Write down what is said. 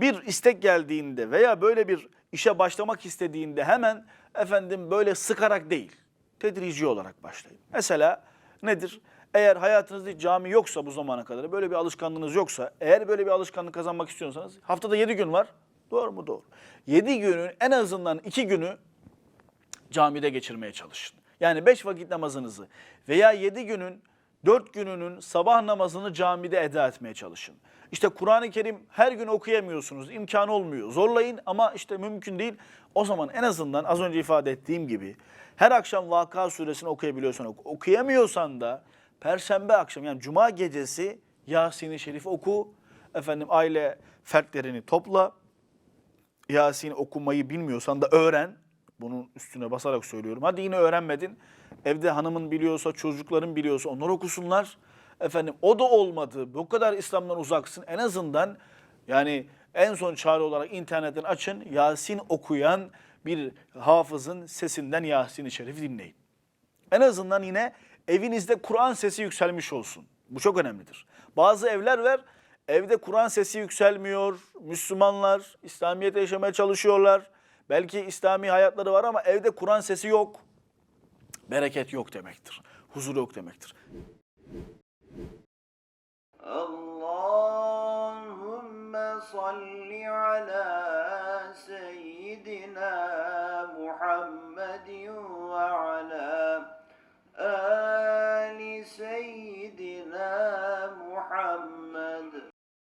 bir istek geldiğinde veya böyle bir işe başlamak istediğinde hemen efendim böyle sıkarak değil, tedrici olarak başlayın. Mesela nedir? Eğer hayatınızda cami yoksa bu zamana kadar, böyle bir alışkanlığınız yoksa, eğer böyle bir alışkanlık kazanmak istiyorsanız haftada 7 gün var. Doğru mu? Doğru. 7 günün en azından 2 günü camide geçirmeye çalışın. Yani beş vakit namazınızı veya yedi günün, dört gününün sabah namazını camide eda etmeye çalışın. İşte Kur'an-ı Kerim her gün okuyamıyorsunuz, imkan olmuyor. Zorlayın ama işte mümkün değil. O zaman en azından az önce ifade ettiğim gibi her akşam Vaka suresini okuyabiliyorsan oku. Okuyamıyorsan da Perşembe akşam yani Cuma gecesi Yasin-i Şerif oku. Efendim aile fertlerini topla. Yasin okumayı bilmiyorsan da öğren. Bunun üstüne basarak söylüyorum. Hadi yine öğrenmedin. Evde hanımın biliyorsa, çocukların biliyorsa onlar okusunlar. Efendim o da olmadı. Bu kadar İslam'dan uzaksın. En azından yani en son çare olarak internetten açın. Yasin okuyan bir hafızın sesinden Yasin-i Şerif dinleyin. En azından yine evinizde Kur'an sesi yükselmiş olsun. Bu çok önemlidir. Bazı evler var, evde Kur'an sesi yükselmiyor. Müslümanlar İslamiyet'e yaşamaya çalışıyorlar. Belki İslami hayatları var ama evde Kur'an sesi yok bereket yok demektir. Huzur yok demektir. Allahümme salli ala seyyidina Muhammedin ve ala ali seyyidina Muhammed